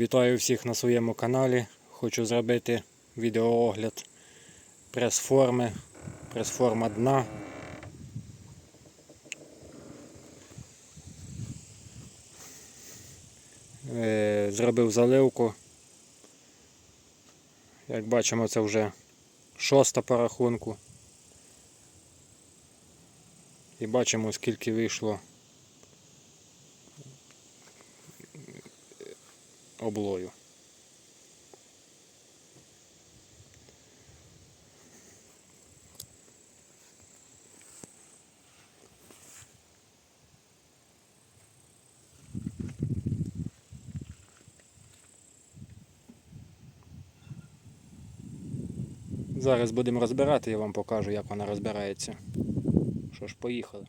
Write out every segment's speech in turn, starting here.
Вітаю всіх на своєму каналі. Хочу зробити відеоогляд прес-форми, прес-форма дна. Е, Зробив заливку. Як бачимо, це вже шоста по рахунку. І бачимо, скільки вийшло облою. Зараз будемо розбирати, я вам покажу, як вона розбирається. Що ж, поїхали.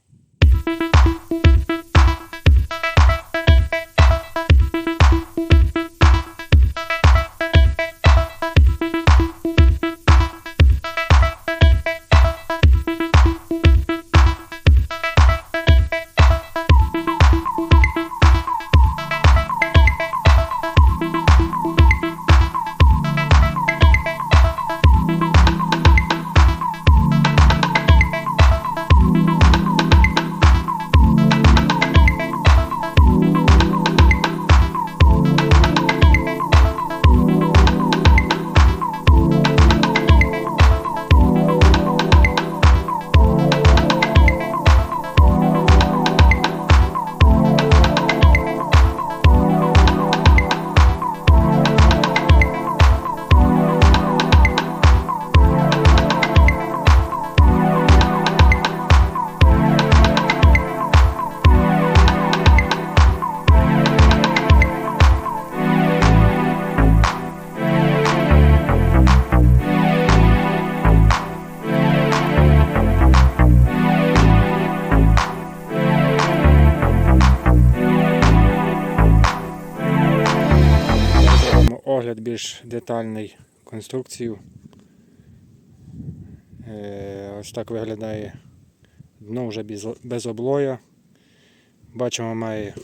Огляд більш детальний конструкцію. Е, Ось так виглядає дно вже без, облоя. Бачимо, має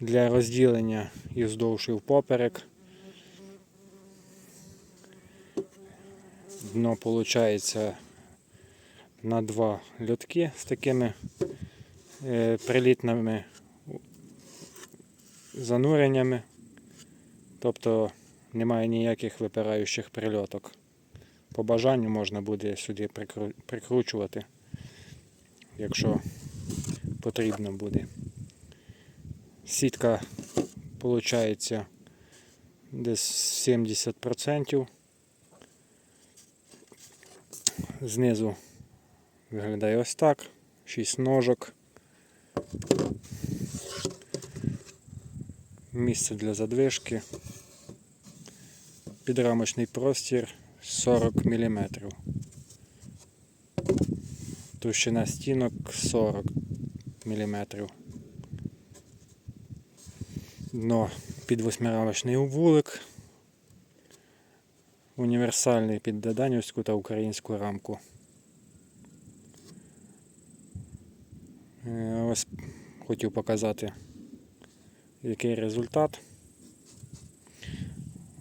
для розділення і вздовж і впоперек. Дно виходить на два льотки з такими е, прилітними зануреннями. Тобто немає ніяких випираючих прильоток. По бажанню можна буде сюди прикру- прикручувати, якщо потрібно буде. Сітка виходить десь 70%. Знизу виглядає ось так. 6 ножок. Місце для задвижки. Підрамочний простір 40 мм. Товщина стінок 40 мм. Дно під восьмирамочний вулик. Універсальний під даданівську та українську рамку. Е, Ось хотів показати, який результат.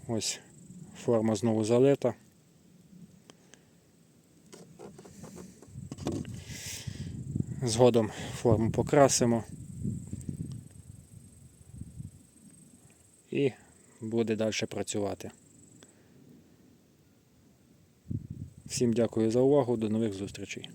Ось форма знову залита. Згодом форму покрасимо і буде далі працювати. Всім дякую за увагу, до нових зустрічей.